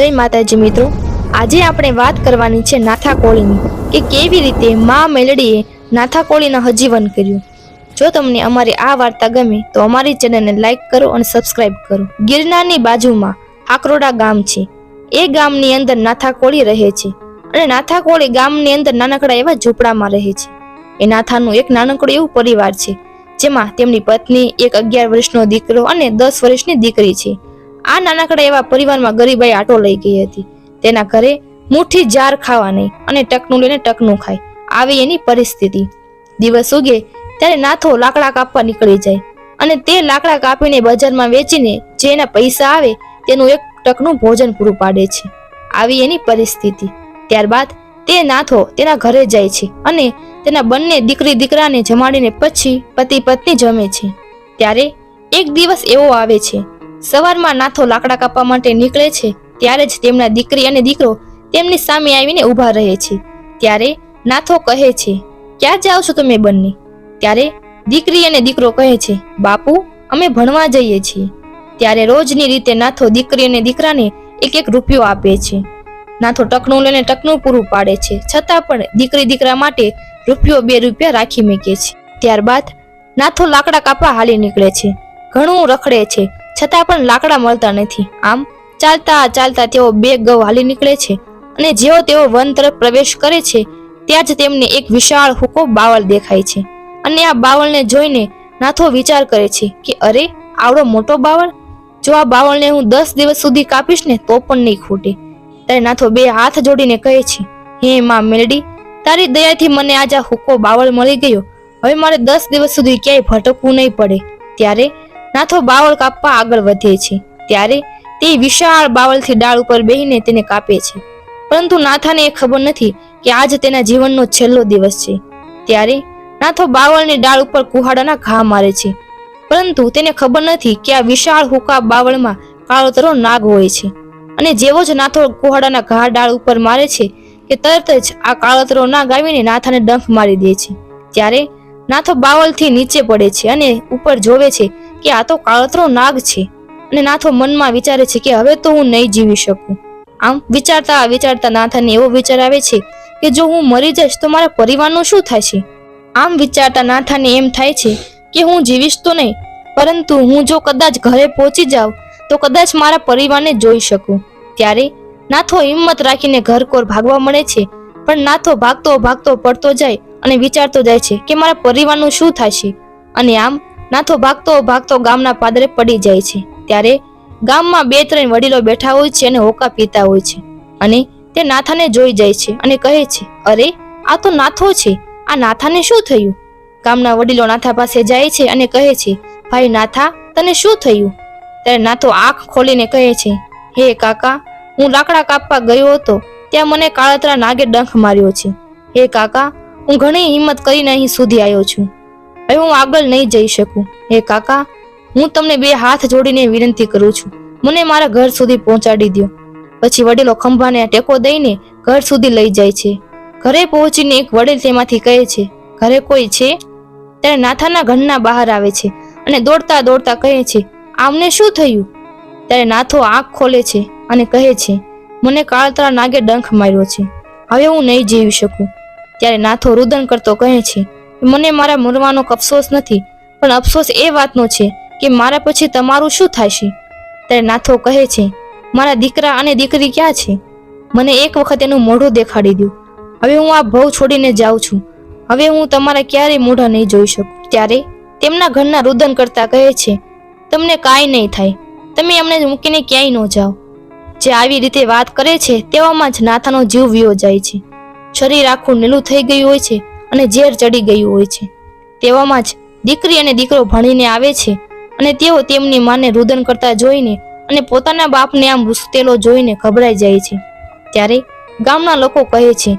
જય માતાજી મિત્રો. આજે આપણે વાત કરવાની છે નાથા કોળીની કે કેવી રીતે મા મેલડીએ નાથા કોળીના હજીવન કર્યું. જો તમને અમારી આ વાર્તા ગમે તો અમારી ચેનલને લાઈક કરો અને સબસ્ક્રાઇબ કરો. ગિરનારની બાજુમાં આકરોડા ગામ છે. એ ગામની અંદર નાથા કોળી રહે છે અને નાથા કોળી ગામની અંદર નાનકડા એવા ઝૂંપડામાં રહે છે. એ નાથાનું એક નાનકડું એવું પરિવાર છે, જેમાં તેમની પત્ની એક અગિયાર વર્ષનો દીકરો અને દસ વર્ષની દીકરી છે. આ નાનકડા એવા પરિવારમાં ગરીબાઈ આટો લઈ ગઈ હતી. તેના ઘરે મુઠ્ઠી જાર ખાવા નહીં અને ટકનું લઈને ટકનું ખાય. આવી એની પરિસ્થિતિ. દિવસ ઉગે ત્યારે નાથો લાકડા કાપવા નીકળી જાય અને તે લાકડા કાપીને બજારમાં વેચીને જે એના પૈસા આવે તેનું એક ટકનું ભોજન પૂરું પાડે છે. આવી એની પરિસ્થિતિ. ત્યારબાદ તે નાથો તેના ઘરે જાય છે અને તેના બંને દીકરી દીકરાને જમાડીને પછી પતિ પત્ની જમે છે. ત્યારે એક દિવસ એવો આવે છે સવારમાં નાથો લાકડા કાપવા માટે નીકળે છે, ત્યારે જ તેમના દીકરી અને દીકરો તેમની સામે આવીને ઊભા રહે છે. ત્યારે નાથો કહે છે, ક્યાં જાઓ છો તમે બંને? ત્યારે દીકરી અને દીકરો કહે છે, બાપુ, અમે ભણવા જઈએ છીએ. ત્યારે રોજની રીતે નાથો દીકરી અને દીકરાને એક એક રૂપિયો આપે છે. નાથો ટકનું લઈને ટકનું પૂરું પાડે છે, છતાં પણ દીકરી દીકરા માટે રૂપિયો બે રૂપિયા રાખી મૂકે છે. ત્યારબાદ નાથો લાકડા કાપવા હાલી નીકળે છે. ઘણું રખડે છે છતાં પણ લાકડા મળતા નથી. આમ, ચાલતા ચાલતા તેઓ બે ગૌ હાલી નીકળે છે અને જેઓ તેઓ વન તરફ પ્રવેશ કરે છે, ત્યાં જ તેમને એક વિશાળ હુકો બાવળ દેખાય છે. અને આ બાવળને જોઈને નાથો વિચાર કરે છે કે, અરે, આવડો મોટો બાવળ? જો આ બાવળને હું દસ દિવસ સુધી કાપીશ ને, તો પણ નહીં ખૂટે. ત્યારે નાથો બે હાથ જોડીને કહે છે, હે માં મેલડી, તારી દયાથી મને આજ આ હુકો બાવળ મળી ગયો. હવે મારે દસ દિવસ સુધી ક્યાંય ભટકવું નહીં પડે. ત્યારે નાથો બાવળ કાપવા આગળ વધે છે. ત્યારે તે વિશાળ બાવળથી ડાળ ઉપર બેહીને તેને કાપે છે. પરંતુ નાથાને એ ખબર નથી કે આજ તેના જીવનનો છેલ્લો દિવસ છે. ત્યારે નાથો બાવળની ડાળ ઉપર કુહાડાના ઘા મારે છે. પરંતુ તેને ખબર નથી કે આ વિશાળ હુકા બાવળમાં કાળોતરો નાગ હોય છે. અને જેવો જ નાથો કુહાડાના ઘા ડાળ ઉપર મારે છે કે તરત જ આ કાળોતરો નાગ આવીને નાથાને ડંખ મારી દે છે. ત્યારે નાથો બાવળથી નીચે પડે છે અને ઉપર જોવે છે કે આ તો કાળતરો નાગ છે અને નાથો મનમાં વિચારે છે કે હવે તો હું નહીં જીવી શકું. આમ વિચારતા વિચારતા નાથાને એવો વિચાર આવે છે કે જો હું મરી જઈશ તો મારા પરિવારનું શું થશે આમ વિચારતા નાથાને એમ થાય છે કે હું જીવીશ તો નહીં, પરંતુ હું જો કદાચ ઘરે પહોંચી જાઉં તો કદાચ મારા પરિવારને જોઈ શકું. ત્યારે નાથો હિંમત રાખીને ઘર કોર ભાગવા મળે છે, પણ નાથો ભાગતો ભાગતો પડતો જાય અને વિચારતો જાય છે કે મારા પરિવારનું શું થશે અને આમ નાથો ભાગતો ભાગતો ગામના પાદરે પડી જાય છે. ત્યારે ગામમાં બે ત્રણ વડીલો બેઠા હોય છે અને હોકા પીતા હોય છે. અને તે નાથાને જોઈ જાય છે અને કહે છે, અરે, આ તો નાથો છે. આ નાથાને શું થયું? ગામના વડીલો નાથા પાસે જાય છે અને કહે છે, ભાઈ નાથા, તને શું થયું? ત્યારે નાથો આંખ ખોલીને કહે છે, હે કાકા, હું લાકડા કાપવા ગયો હતો. ત્યાં મને કાળતરા નાગે ડંખ માર્યો છે. હે કાકા, હું ઘણી હિંમત કરીને અહીં સુધી આવ્યો છું. હવે હું આગળ નહીં જઈ શકું. હે કાકા, હું તમને બે હાથ જોડીને વિનંતી કરું છું. મને મારા ઘર સુધી પહોંચાડી દો પછી વડીલો ખંભાને ટેકો દઈને ઘર સુધી લઈ જાય છે. ઘરે પહોંચીને એક વડીલ તેમાંથી કહે છે, ઘરે કોઈ છે? ત્યારે નાથાના ઘરના બહાર આવે છે અને દોડતા દોડતા કહે છે, આમને શું થયું? ત્યારે નાથો આંખ ખોલે છે અને કહે છે, મને કાળતરા નાગે ડંખ માર્યો છે. હવે હું નહીં જીવી શકું. ત્યારે નાથો રુદન કરતો કહે છે મને મારા મરવાનો અફસોસ નથી, પણ અફસોસ એ વાતનો છે કે મારા પછી તમારું શું થશે ત્યારે નાથો કહે છે, મારા દીકરા અને દીકરી ક્યાં છે? મને એક વખત એનું મોઢું દેખાડી દઉં હવે હું આ ભવ છોડીને જાઉં છું. હવે હું તમારા ક્યારેય મોઢા નહીં જોઈ શકું. ત્યારે તેમના ઘરના રુદન કરતા કહે છે, તમને કાંઈ નહીં થાય. તમે એમને મૂકીને ક્યાંય ન જાઓ. જે આવી રીતે વાત કરે છે, તેવામાં જ નાથાનો જીવ વિયો જાય છે. શરીર આખું નીલું થઈ ગયું હોય છે અને ઝેર ચડી ગયું હોય છે. તેવામાં જ દીકરી અને દીકરો ભણીને આવે છે અને તેઓ તેમની માને રુદન કરતા જોઈને અને પોતાના બાપને આમ રૂસતેલો જોઈને ગભરાઈ જાય છે. ત્યારે ગામના લોકો કહે છે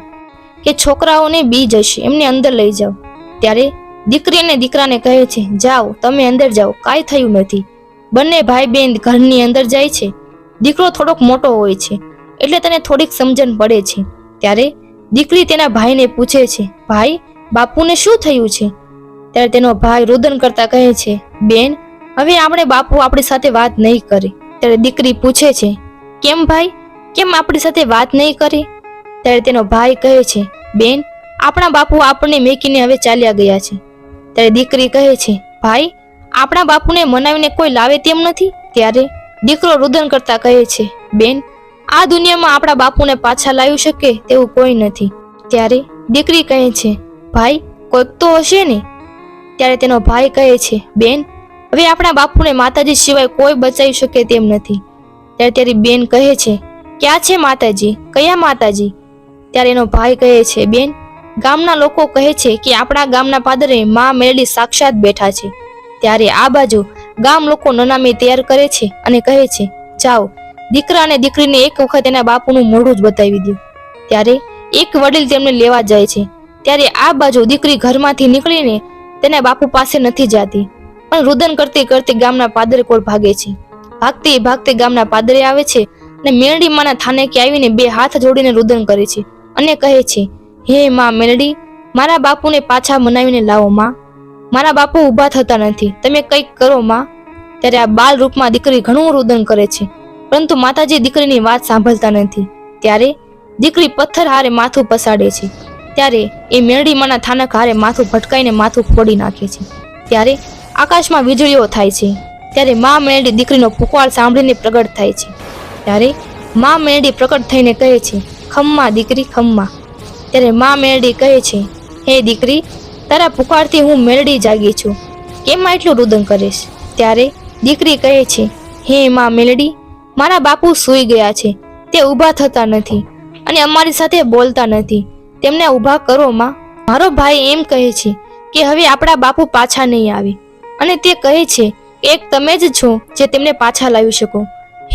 કે છોકરાઓને બી જશે એમને અંદર લઈ જાઓ. ત્યારે દીકરી અને દીકરાને કહે છે, જાઓ, તમે અંદર જાઓ, કાંઈ થયું નથી. બંને ભાઈ બહેન ઘરની અંદર જાય છે. દીકરો થોડોક મોટો હોય છે, એટલે તેને થોડીક સમજણ પડે છે. ત્યારે દીકરી તેના ભાઈને પૂછે છે, ભાઈ, બાપુને શું થયું છે? ત્યારે તેનો ભાઈ રુદન કરતા કહે છે, બેન, હવે આપણે બાપુ આપણી સાથે વાત નહીં કરી. ત્યારે દીકરી પૂછે છે, કેમ ભાઈ? કેમ આપણી સાથે વાત નહીં કરી? ત્યારે તેનો ભાઈ કહે છે, બેન, આપણા બાપુ આપણને મેકીને હવે ચાલ્યા ગયા છે. ત્યારે દીકરી કહે છે, ભાઈ, આપણા બાપુને મનાવીને કોઈ લાવે તેમ નથી? ત્યારે દીકરો રુદન કરતા કહે છે, બેન આ દુનિયામાં આપણા બાપુને પાછા લાવી શકે તેવું કોઈ નથી. ત્યારે દીકરી કહે છે, ભાઈ, કોઈક તો હશે ને? ત્યારે તેનો ભાઈ કહે છે, બેન, હવે આપણા બાપુને માતાજી સિવાય કોઈ બચાવી શકે તેમ નથી. ત્યારે તેની બેન કહે છે, ક્યાં છે માતાજી? કયા માતાજી? ત્યારે એનો ભાઈ કહે છે, બેન, ગામના લોકો કહે છે કે આપણા ગામના પાદરે મા મેળડી સાક્ષાત બેઠા છે. ત્યારે આ બાજુ ગામ લોકો નનામી તૈયાર કરે છે અને કહે છે, જાઓ દીકરા અને દીકરીને એક વખત એના બાપુનું મોઢું જ બતાવી દે. ત્યારે એક વડીલ તેમને લેવા જાય છે. ત્યારે આ બાજુ દીકરી ઘરમાંથી નીકળીને તેના બાપુ પાસે નથી જાતી, પણ રુદન કરતી કરતી ગામના પાદરે કોળ ભાગે છે. ભાગતી ભાગતી ગામના પાદરે આવે છે અને મેરડી માના થાનેકે આવીને બે હાથ જોડીને રુદન કરે છે અને કહે છે, હે માં મેલડી મારા બાપુને પાછા મનાવીને લાવો માં. મારા બાપુ ઊભા થતા નથી. તમે કંઈક કરો માં. ત્યારે આ બાલ રૂપમાં દીકરી ઘણું રુદન કરે છે. પરંતુ માતાજી દીકરીની વાત સાંભળતા નથી. ત્યારે દીકરી પથ્થર હારે માથું પસાડે છે. ત્યારે એ મેરડી માના થાનક હારે માથું ભટકાઈને માથું ફોડી નાખે છે. ત્યારે આકાશમાં વીજળીઓ થાય છે. ત્યારે મા મેરડી દીકરીનો પુકાર સાંભળીને પ્રગટ થાય છે. ત્યારે મા મેરડી પ્રગટ થઈને કહે છે, ખમ્મા દીકરી, ખમ્મા. ત્યારે મા મેરડી કહે છે, હે દીકરી, તારા પુકારથી હું મેરડી જાગી છું. કેમ આટલું રુદન કરીશ? ત્યારે દીકરી કહે છે, હે મા મેલડી મારા બાપુ સૂઈ ગયા છે. તે ઊભા થતા નથી અને અમારી સાથે બોલતા નથી. તેમને ઊભા કરો, માં. મારો ભાઈ એમ કહે છે કે હવે આપણા બાપુ પાછા નહીં આવે. અને તે કહે છે કે એક તમે જ છો જે તેમને પાછા લાવી શકો.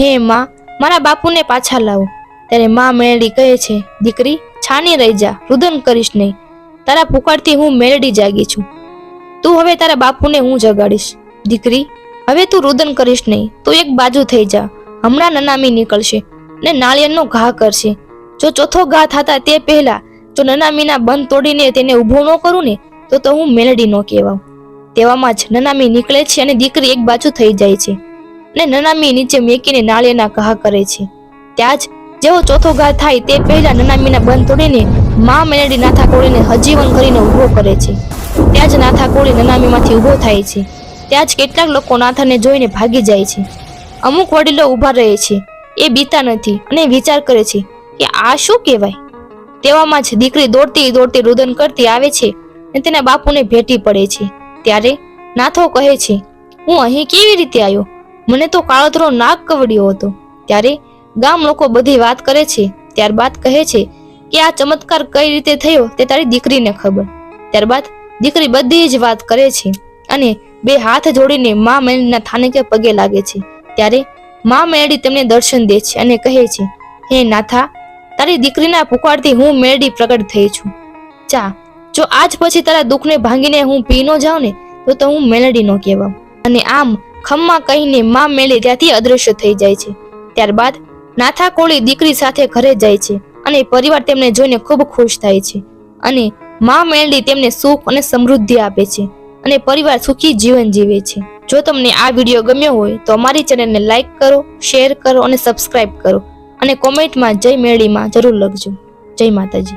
હે, માં, મારા બાપુને પાછા લાવો. ત્યારે માં મેલડી કહે છે, દીકરી, છાની રહી જા, રુદન કરીશ નહીં. તારા પુકારથી હું મેલડી જાગી છું. તું હવે તારા બાપુને હું જગાડીશ. દીકરી, હવે તું રુદન કરીશ નહીં. તું એક બાજુ થઈ જા. હમણાં નનામી નીકળશે ને નાળિયેરનો ઘા કરશે. જો ચોથો ઘા થતા તે પહેલા જો નનામીના બંધ તોડીને તેને ઊભો ન કરું ને, તો તો હું મેલડી નો કહેવાઉં. તેવામાં જ નનામી નીકળે છે અને દીકરી એક બાજુ થઈ જાય છે ને નનામી નીચે મેકીને નાળિયેરના ઘા કરે છે. ત્યાં જ જેવો ચોથો ઘા થાય તે પહેલા નનામીના બંધ તોડીને મા મેલડી નાથા કોળીને હજીવન કરીને ઊભો કરે છે. ત્યાં જ નાથા કોળી નનામીમાંથી ઊભો થાય છે. ત્યાં જ કેટલાક લોકો નાથાને જોઈને ભાગી જાય છે. અમુક વડીલો ઊભા રહે છે. એ બીતા નથી અને વિચાર કરે છે કે આ શું કહેવાય? તેવામાં જ દીકરી દોડતી દોડતી રુદન કરતી આવે છે અને તેના બાપુને ભેટી પડે છે. ત્યારે નાથો કહે છે, હું અહીં કેવી રીતે આવ્યો? મને તો કાળોતરો નાક કવડ્યો હતો. ત્યારે ગામ લોકો બધી વાત કરે છે. ત્યારબાદ કહે છે કે આ ચમત્કાર કઈ રીતે થયો તે તારી દીકરીને ખબર. ત્યારબાદ દીકરી બધી જ વાત કરે છે અને બે હાથ જોડીને મા મેળીના થાનકે પગે લાગે છે. ત્યારે મા મેળી તેમને દર્શન દે છે અને કહે છે, હે નાથા, તારી દીકરીના પુકારથી હું મેળી પ્રગટ થઈ છું. ચા જો આજ પછી તારા દુઃખને ભાંગીને હું પી ન જાઉં ને, તો તો હું મેલડી નો કહેવાઉં. અને આમ ખમ્મા કહીને મા મેળી ત્યાંથી અદૃશ્ય થઈ જાય છે. ત્યારબાદ નાથા કોળી દીકરી સાથે ઘરે જાય છે અને પરિવાર તેમને જોઈને ખૂબ ખુશ થાય છે. અને મા મેલડી તેમને સુખ અને સમૃદ્ધિ આપે છે અને પરિવાર સુખી જીવન જીવે છે. જો તમને આ વીડિયો ગમ્યો હોય તો અમારી ચેનલને લાઇક કરો, શેર કરો અને સબસ્ક્રાઇબ કરો. અને કોમેન્ટમાં જય મેળીમાં જરૂર લખજો. જય માતાજી.